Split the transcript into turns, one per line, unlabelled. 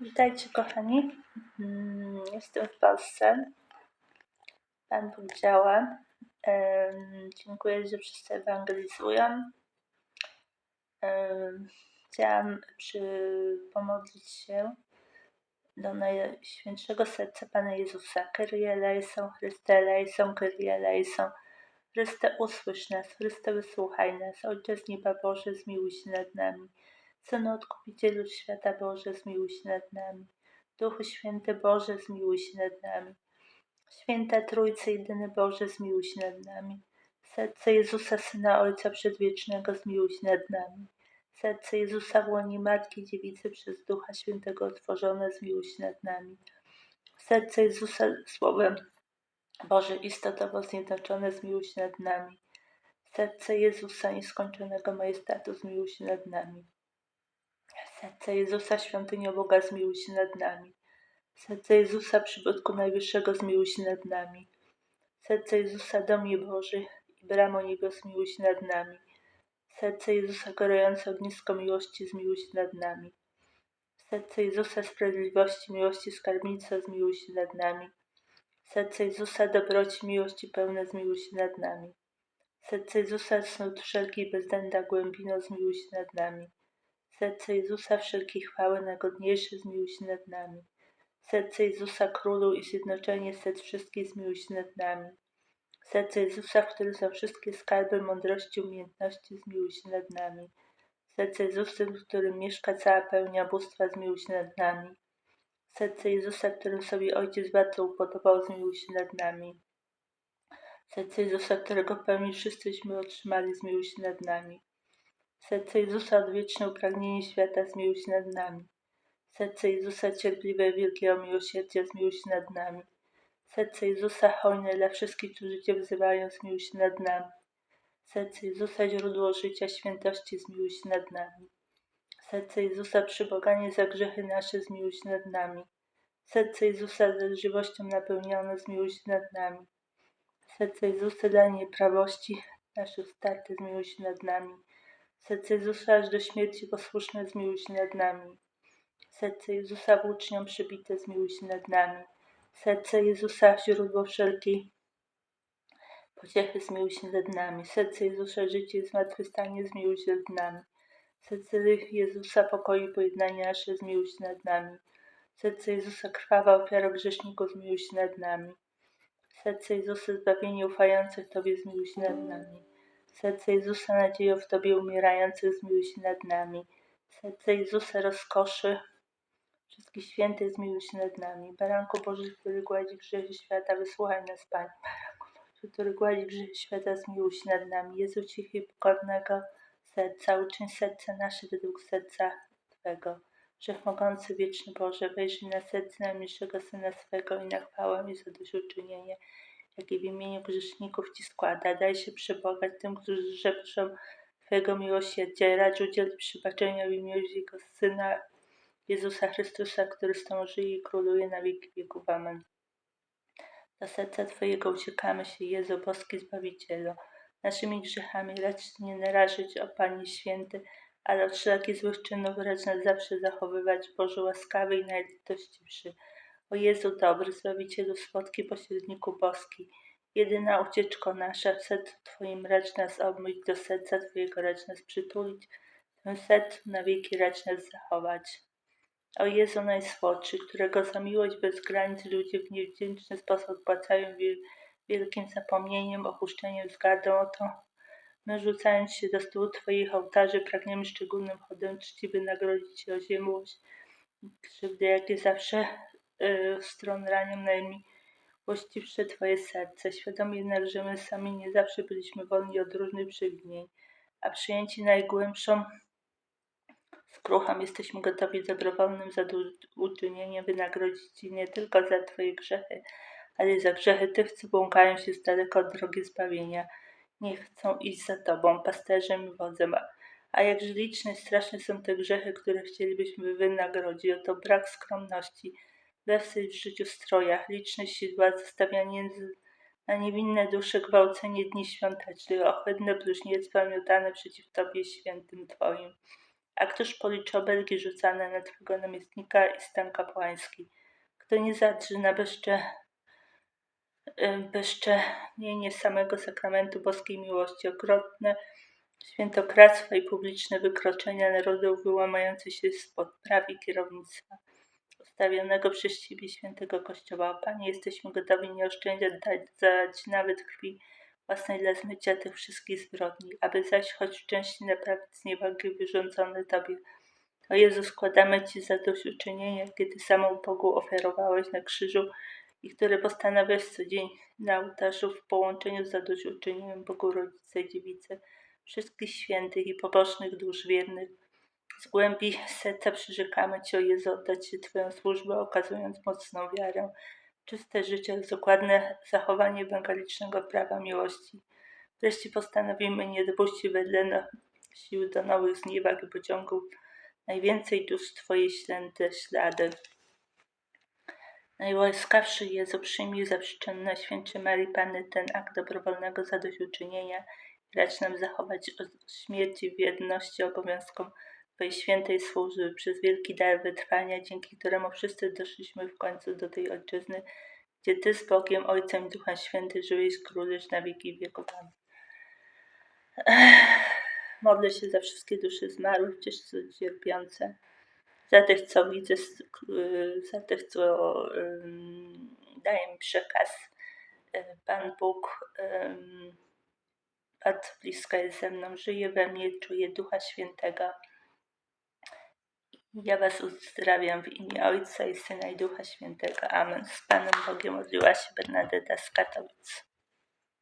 Witajcie kochani. Mm, Jestem w Polsce. Pan Bóg działa. Dziękuję, że wszyscy ewangelizują. Chciałam przy, pomodlić się do Najświętszego Serca Pana Jezusa. Kyrie eleison, Chryste eleison, Kyrie eleison. Chryste usłysz nas, Chryste wysłuchaj nas. Ojcze z nieba Boże, zmiłuj się nad nami. Synu Odkupicielu Świata Boże, zmiłuj się nad nami. Duchu Święty Boże, zmiłuj się nad nami. Święta Trójcy, jedyny Boże, zmiłuj się nad nami. Serce Jezusa, Syna Ojca Przedwiecznego, zmiłuj się nad nami. Serce Jezusa w łonie Matki Dziewicy przez Ducha Świętego otworzone, zmiłuj się nad nami. Serce Jezusa Słowem Boże istotowo zjednoczone, zmiłuj się nad nami. Serce Jezusa nieskończonego majestatu, zmiłuj się nad nami. Serce Jezusa świątynią Boga, zmiłuj się nad nami. Serce Jezusa przybytku Najwyższego, zmiłuj się nad nami. Serce Jezusa domie Boży i bramo niebios, zmiłuj się nad nami. Serce Jezusa gorące ognisko miłości, zmiłuj się nad nami. Serce Jezusa sprawiedliwości, miłości skarbnica, zmiłuj się nad nami. Serce Jezusa dobroci, miłości pełne, zmiłuj się nad nami. Serce Jezusa cnót wszelkiej bezdęda głębino, zmiłuj się nad nami. Serce Jezusa wszelkiej chwały najgodniejsze, zmiłuj się nad nami. Serce Jezusa Królu i zjednoczenie serc wszystkich, zmiłuj się nad nami. Serce Jezusa, w którym są wszystkie skarby mądrości, umiejętności, zmiłuj się nad nami. Serce Jezusa, w którym mieszka cała pełnia bóstwa, zmiłuj się nad nami. Serce Jezusa, którym sobie Ojciec bardzo upodobał, zmiłuj się nad nami. Serce Jezusa, którego pełni wszyscyśmy otrzymali, zmiłuj się nad nami. Serce Jezusa, odwieczne upragnienie świata, zmiłuj się nad nami. Serce Jezusa, cierpliwe wielkiego miłosierdzia, zmiłuj się nad nami. Serce Jezusa, hojne dla wszystkich, którzy Cię wzywają, zmiłuj się nad nami. Serce Jezusa, źródło życia, świętości, zmiłuj się nad nami. Serce Jezusa, przyboganie za grzechy nasze, zmiłuj się nad nami. Serce Jezusa, ze napełnione, zmiłuj się nad nami. Serce Jezusa, dla nieprawości naszych starte, zmiłuj się nad nami. Serce Jezusa, aż do śmierci posłuszne, zmiłuj się nad nami. Serce Jezusa, włócznią przybite, zmiłuj się nad nami. Serce Jezusa, źródło wszelkiej pociechy, zmiłuj się nad nami. Serce Jezusa, życie i zmartwychwstanie, zmiłuj się nad nami. Serce Jezusa, pokoju pojednania nasze, zmiłuj się nad nami. Serce Jezusa, krwawa ofiara grzeszników, zmiłuj się nad nami. Serce Jezusa, zbawienie ufających Tobie, zmiłuj się nad nami. Serce Jezusa, nadzieją w Tobie umierających, zmiłuj się nad nami. Serce Jezusa, rozkoszy wszystkich świętych, zmiłuj się nad nami. Baranku Boży, który gładzi grzechy świata, wysłuchaj nas, Panie. Baranku który gładzi grzechy świata, zmiłuj się nad nami. Jezu cichy i pokornego serca, uczyń serce nasze według serca Twego. Wszechmogący, wieczny Boże, wejrzyj na serce najmniejszego Syna swego i na chwałę i zadośćuczynienie, jakie w imieniu grzeszników Ci składa. Daj się przebogać tym, którzy żeprzą Twojego miłosierdzia. Racz udzielić przebaczenia w imieniu Jego Syna Jezusa Chrystusa, który z Tobą żyje i króluje na wieki wieków. Amen. Do serca Twojego uciekamy się, Jezu, boski Zbawicielu. Naszymi grzechami racz nie narażyć, o Panie Święty, ale od wszelkich złych czynów racz nas zawsze zachowywać, Boże łaskawy i najlitościwszy. O Jezu dobry, Zbawicielu swodki, pośredniku boski, jedyna ucieczko nasza, w sercu Twoim racz nas obmyć, do serca Twojego racz nas przytulić, w Twym sercu na wieki racz nas zachować. O Jezu najsłodszy, którego za miłość bez granic ludzie w niewdzięczny sposób odpłacają wiel- wielkim zapomnieniem, opuszczeniem, wzgardą, oto my rzucając się do stół Twoich ołtarzy pragniemy szczególnym chodem czci wynagrodzić Ci o ziemłość i krzywdy, jakie zawsze stron ranią najmiłościwsze Twoje serce. Świadomi jednak, że my sami nie zawsze byliśmy wolni od różnych przewinień, a przyjęci najgłębszą skrucham jesteśmy gotowi dobrowolnym zadośćuczynieniem wynagrodzić Ci nie tylko za Twoje grzechy, ale za grzechy tych, co błąkają się z daleko od drogi zbawienia. Nie chcą iść za Tobą, pasterzem i wodzem. A jakże liczne i straszne są te grzechy, które chcielibyśmy wynagrodzić. Oto brak skromności, bezsyć w życiu strojach, liczne sidła, zostawianie na niewinne dusze, gwałcenie dni świątecznych, ohydne bluźnierstwa miotane przeciw Tobie świętym Twoim. A któż policzy obelgi rzucane na Twego namiestnika i stan kapłański? Kto nie zadrży na bezcze, bezczenienie samego sakramentu boskiej miłości, okrotne świętokradztwa i publiczne wykroczenia narodów wyłamające się spod praw i kierownictwa stawionego przez Ciebie świętego Kościoła. Panie, jesteśmy gotowi nie oszczędzać dać nawet krwi własnej dla zmycia tych wszystkich zbrodni, aby zaś choć w części naprawić zniewagi wyrządzone Tobie. O Jezu, składamy Ci zadośćuczynienie, kiedy samą Bogu ofiarowałeś na krzyżu i które postanawiasz co dzień na ołtarzu w połączeniu z zadośćuczynieniem Bogu Rodzice Dziewicy, wszystkich świętych i pobożnych dusz wiernych, z głębi serca przyrzekamy Ci, o Jezu, oddać Ci Twoją służbę, okazując mocną wiarę, czyste życie, dokładne zachowanie ewangelicznego prawa miłości. Wreszcie postanowimy nie dopuścić wedle sił do nowych zniewag i pociągów najwięcej dusz Twoje święte ślady. Najłaskawszy Jezu, przyjmij za przyczynę Najświętszej Marii Panny ten akt dobrowolnego zadośćuczynienia i racz nam zachować od śmierci w wierności obowiązkom Twojej świętej służby, przez wielki dar wytrwania, dzięki któremu wszyscy doszliśmy w końcu do tej ojczyzny, gdzie Ty z Bogiem, Ojcem i Duchem Świętym żyłeś królujesz na wieki wieków. Modlę się za wszystkie dusze zmarłych, ciężko cierpiące, za tych, co widzę, za tych, co um, daje mi przekaz. Pan Bóg bardzo blisko jest ze mną, żyje we mnie, czuję Ducha Świętego. Ja Was uzdrawiam w imię Ojca i Syna i Ducha Świętego. Amen. Z Panem Bogiem modliła się Bernadetta z Katowic.